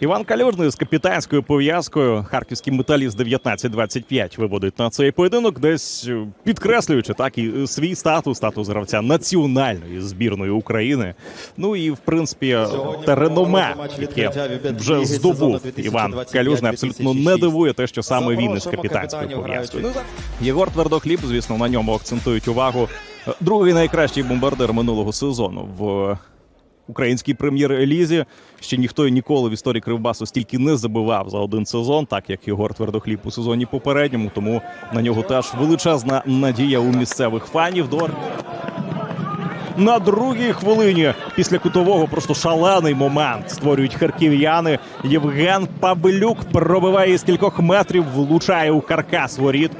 Іван Калюжний з капітанською пов'язкою харківський металіст 19-25 виводить на цей поєдинок, десь е, підкреслюючи так і е, свій статус, статус гравця національної збірної України. Ну і в принципі те реноме, яке вже здобув Іван Калюжний, абсолютно не дивує те, що саме він із капітанською пов'язкою. Ну, Єгор Твердохліб, звісно, на ньому акцентують увагу. Е, Другий найкращий бомбардир минулого сезону в українській прем'єр-лізі. Ще ніхто і ніколи в історії Кривбасу стільки не забивав за один сезон, так як Єгор Твердохліб у сезоні попередньому. Тому на нього теж величезна надія у місцевих фанів. Дор на другій хвилині після кутового просто шалений момент створюють харків'яни. Євген Павлюк пробиває з кількох метрів, влучає у каркас воріт.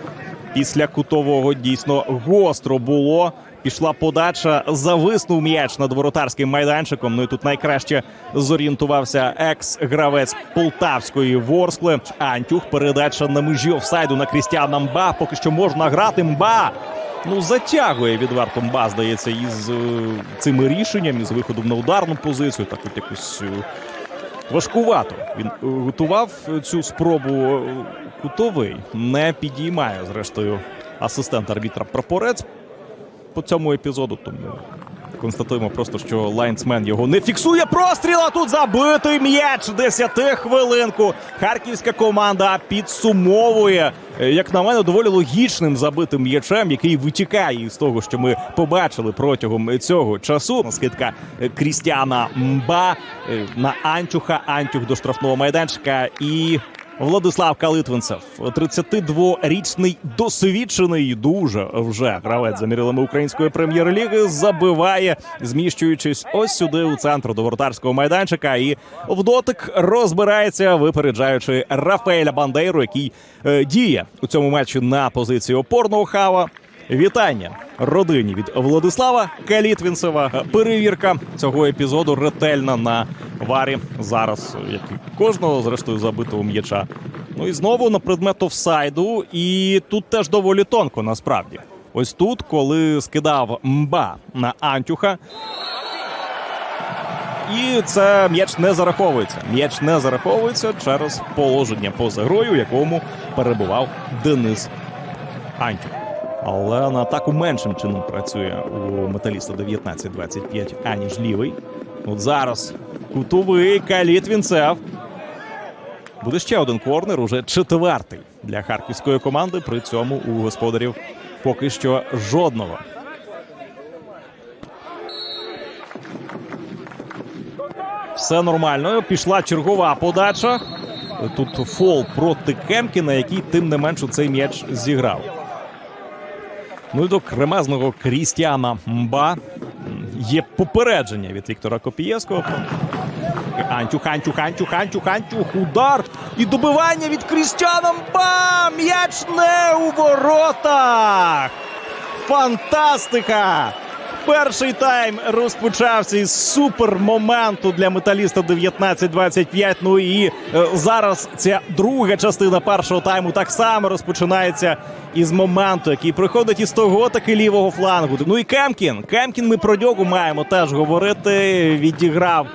Після кутового дійсно гостро було. Пішла подача, зависнув м'яч над воротарським майданчиком. Ну і тут найкраще зорієнтувався екс-гравець полтавської Ворскли. Антюх. Передача на межі офсайду на Крістіана Мба. Поки що можна грати. Мба ну затягує відверто Мба, здається, із е, цими рішеннями, з виходом на ударну позицію. Так от якось е, важкувато. Він е, готував цю спробу кутовий. Не підіймає, зрештою, асистент арбітра прапорець по цьому епізоду. Тому констатуємо просто, що лайнсмен його не фіксує. Простріл, а тут забитий м'яч. Десяти хвилинку. Харківська команда підсумовує, е, як на мене, доволі логічним забитим м'ячем, який витікає із того, що ми побачили протягом цього часу. Скидка е, Крістіана Мба е, на Антюха. Антюх до штрафного майданчика і. Владислав Калитвинцев, 32-річний досвідчений дуже вже гравець за мірилами української прем'єр-ліги, забиває, зміщуючись ось сюди у центр до воротарського майданчика. І в дотик розбирається, випереджаючи Рафаеля Бандейру, який е, діє у цьому матчі на позиції опорного хава. Вітання родині від Владислава Калітвінцева. Перевірка цього епізоду ретельна на варі зараз, як і кожного зрештою забитого м'яча. Ну і знову на предмет офсайду. І тут теж доволі тонко насправді. Ось тут, коли скидав мба на Антюха. І це м'яч не зараховується. М'яч не зараховується через положення поза грою, якому перебував Денис Антюх. Але на атаку меншим чином працює у металіста 19-25, аніж лівий. От зараз кутовий Каліт Вінцев. Буде ще один корнер, уже четвертий для харківської команди. При цьому у господарів поки що жодного. Все нормально. Пішла чергова подача. Тут фол проти Кемкіна, який тим не менш у цей м'яч зіграв. Ну і до кремезного Крістіана Мба є попередження від Віктора Копієвського. Хантю, хантю, хантю, хантю, хантю. удар і добивання від Крістіана Мба! М'яч не у воротах! Фантастика! Перший тайм розпочався із супермоменту для металіста 19-25. Ну і е, зараз ця друга частина першого тайму так само розпочинається із моменту, який приходить із того таки лівого флангу. Ну і Кемкін. Кемкін ми про нього маємо теж говорити. Відіграв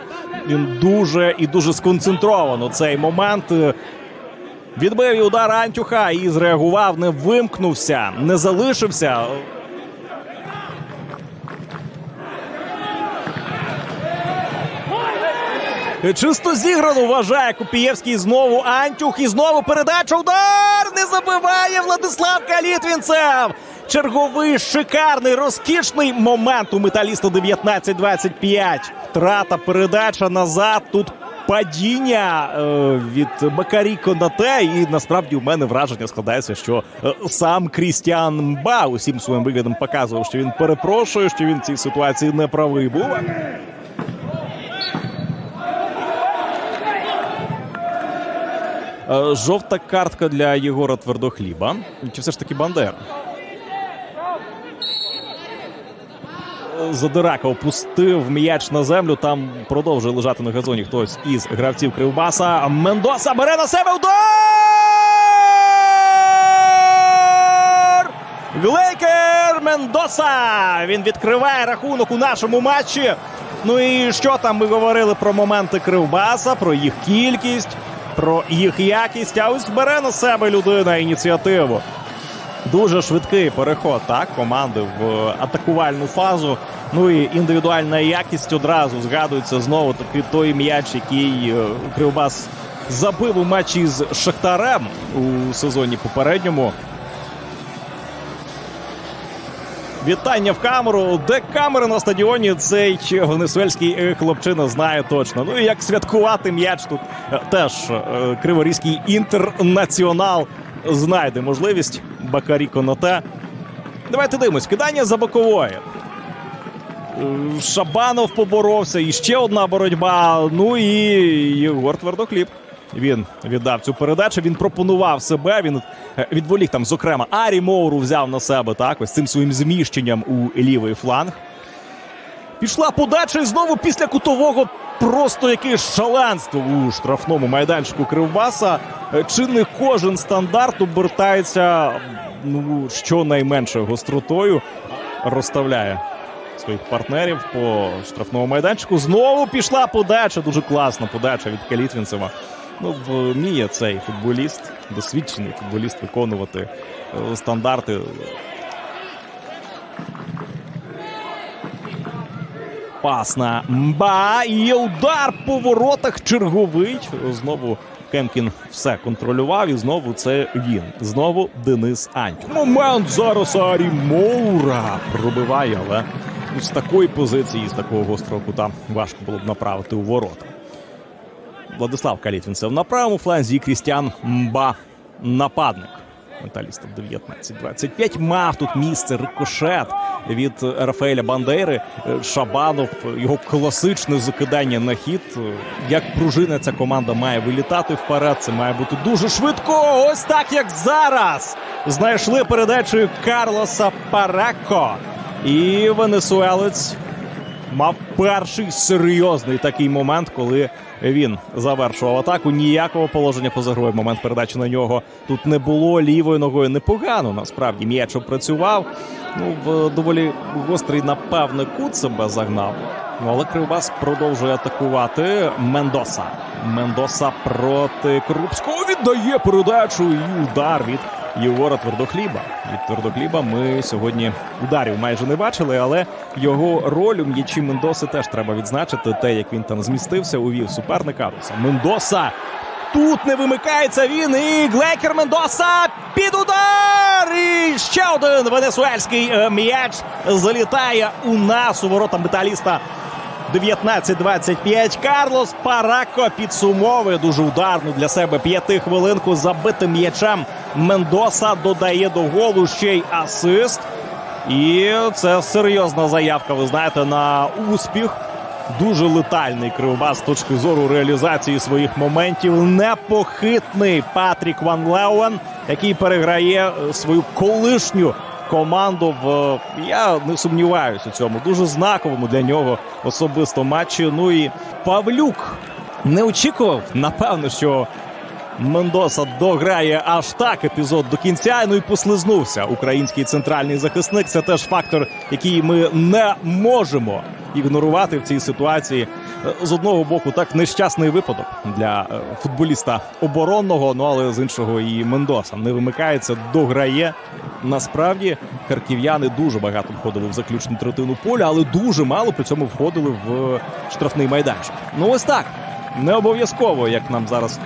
він дуже і дуже сконцентровано цей момент. Відбив удар Антюха і зреагував, не вимкнувся, не залишився. Чисто зіграно вважає Купієвський знову Антюх і знову передача. Удар не забиває Владислав Калітвінцев. Черговий шикарний розкішний момент у металіста 19-25. Втрата передача назад. Тут падіння е, від Макарі Конате. І насправді у мене враження складається, що е, сам Крістіан Мба усім своїм виглядом показував, що він перепрошує, що він в цій ситуації не правий був. Жовта картка для Єгора Твердохліба. Чи все ж таки Бандера? Задирака опустив м'яч на землю. Там продовжує лежати на газоні хтось із гравців Кривбаса. Мендоса бере на себе удар! Глейкер Мендоса! Він відкриває рахунок у нашому матчі. Ну і що там ми говорили про моменти Кривбаса, про їх кількість, про їх якість. А ось бере на себе людина ініціативу. Дуже швидкий переход так команди в атакувальну фазу. Ну і індивідуальна якість одразу згадується знову таки той м'яч, який е, Кривбас забив у матчі з Шахтарем у сезоні попередньому. Вітання в камеру. Де камери на стадіоні цей венесуельський е, хлопчина знає точно. Ну і як святкувати м'яч тут е, теж е, криворізький інтернаціонал знайде можливість. Бакарі Коноте. Давайте дивимось. Кидання за бокової. Шабанов поборовся. І ще одна боротьба. Ну і Єгор Твердохліб. Він віддав цю передачу. Він пропонував себе. Він е, відволік там, зокрема, Арі Моуру взяв на себе так, ось цим своїм зміщенням у лівий фланг. Пішла подача і знову після кутового просто якесь шаленство у штрафному майданчику Кривбаса. Е, Чи не кожен стандарт обертається ну, щонайменшою гостротою, розставляє своїх партнерів по штрафному майданчику. Знову пішла подача. Дуже класна подача від Калітвінцева. Ну, вміє цей футболіст, досвідчений футболіст виконувати е, стандарти. Пас на Мба. І удар по воротах черговий. Знову Кемкін все контролював. І знову це він. Знову Денис Аньків. Момент зараз Арі Моура пробиває, але з такої позиції, з такого гострого кута важко було б направити у ворота. Владислав Калітвінцев на правому фланзі Крістіан Мба нападник. Металістів 19-25. Мав тут місце рикошет від Рафаеля Бандери. Е, Шабанов, його класичне закидання на хід. Е, Як пружина ця команда має вилітати вперед. Це має бути дуже швидко. Ось так як зараз. Знайшли передачею Карлоса Парако. І венесуелець мав перший серйозний такий момент, коли він завершував атаку. Ніякого положення поза грою. Момент передачі на нього тут не було лівою ногою. Непогано насправді м'яч опрацював. Ну в доволі гострий, напевне, кут себе загнав. Ну але Кривбас продовжує атакувати. Мендоса. Мендоса проти Крупського віддає передачу і удар від Єгора Твердохліба. Від Твердохліба ми сьогодні ударів майже не бачили, але його роль у м'ячі Мендоси теж треба відзначити. Те, як він там змістився, увів суперника. Мендоса тут не вимикається він. І Глекер Мендоса під удар. І ще один венесуельський е, м'яч залітає у нас у ворота металіста. 19-25. Карлос Парако підсумовує дуже ударну для себе п'ятихвилинку забитим м'ячем. Мендоса додає до голу ще й асист. І це серйозна заявка. Ви знаєте, на успіх. Дуже летальний кривбас з точки зору реалізації своїх моментів. Непохитний Патрік Ван Леуен, який переграє е, свою колишню команду в я не сумніваюся у цьому. Дуже знаковому для нього особисто матчі. Ну і Павлюк не очікував, напевно, що Мендоса дограє аж так епізод до кінця. Ну і послизнувся український центральний захисник. Це теж фактор, який ми не можемо ігнорувати в цій ситуації. Е, З одного боку, так нещасний випадок для е, футболіста оборонного. Ну але з іншого і Мендоса не вимикається, дограє. Насправді харків'яни дуже багато входили в заключну третину поля, але дуже мало при цьому входили в штрафний майданчик. Ну ось так. Не обов'язково, як нам зараз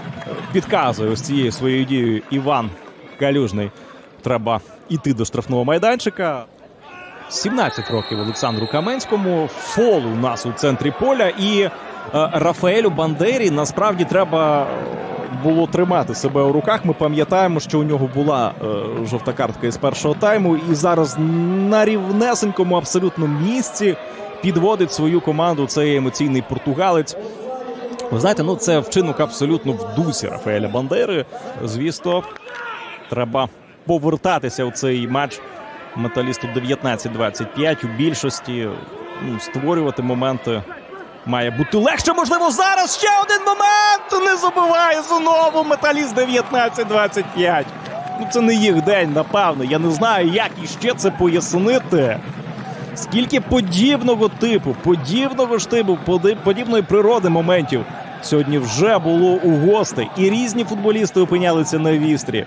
підказує ось цією своєю дією Іван Калюжний. Треба йти до штрафного майданчика. 17 років Олександру Каменському. Фол у нас у центрі поля. І е, Рафаелю Бандері насправді треба е, було тримати себе у руках. Ми пам'ятаємо, що у нього була е, жовта картка із першого тайму, і зараз на рівнесенькому абсолютно місці підводить свою команду цей емоційний португалець. Ви знаєте, ну це вчинок абсолютно в дусі Рафаеля Бандери. Звісно, треба повертатися у цей матч металісту 19-25 у більшості. Ну, створювати моменти має бути легше. Можливо, зараз ще один момент. Не забуває знову металіст 19-25. Ну, це не їх день, напевно. Я не знаю, як іще це пояснити. Скільки подібного типу, подібного ж типу, подібної природи моментів сьогодні вже було у гостей, і різні футболісти опинялися на вістрі.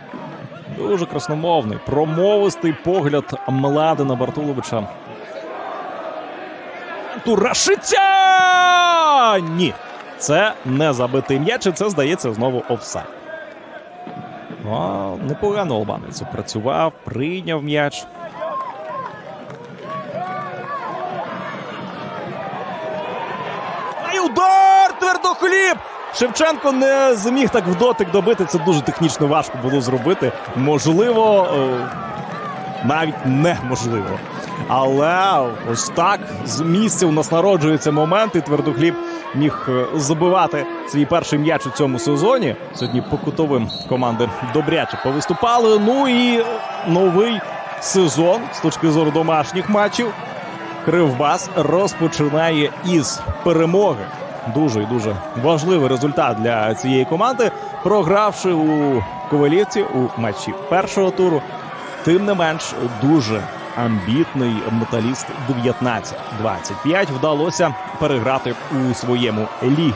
Дуже красномовний, промовистий погляд Младена Бартуловича. Турашиця! Ні, це не забитий м'яч, і це здається знову офсайд. Ну, непогано албанець працював, прийняв м'яч. А й удар! Твердохліб! Шевченко не зміг так в дотик добити. Це дуже технічно важко було зробити. Можливо, е, навіть неможливо. Але ось так з місця у нас народжуються моменти. Твердохліб міг е, забивати свій перший м'яч у цьому сезоні. Сьогодні по кутовим команди добряче повиступали. Ну і новий сезон з точки зору домашніх матчів. Кривбас розпочинає із перемоги. Дуже і дуже важливий результат для цієї команди, програвши у Ковалівці у матчі першого туру. Тим не менш, дуже амбітний металіст 19-25 вдалося переграти у своєму лігі.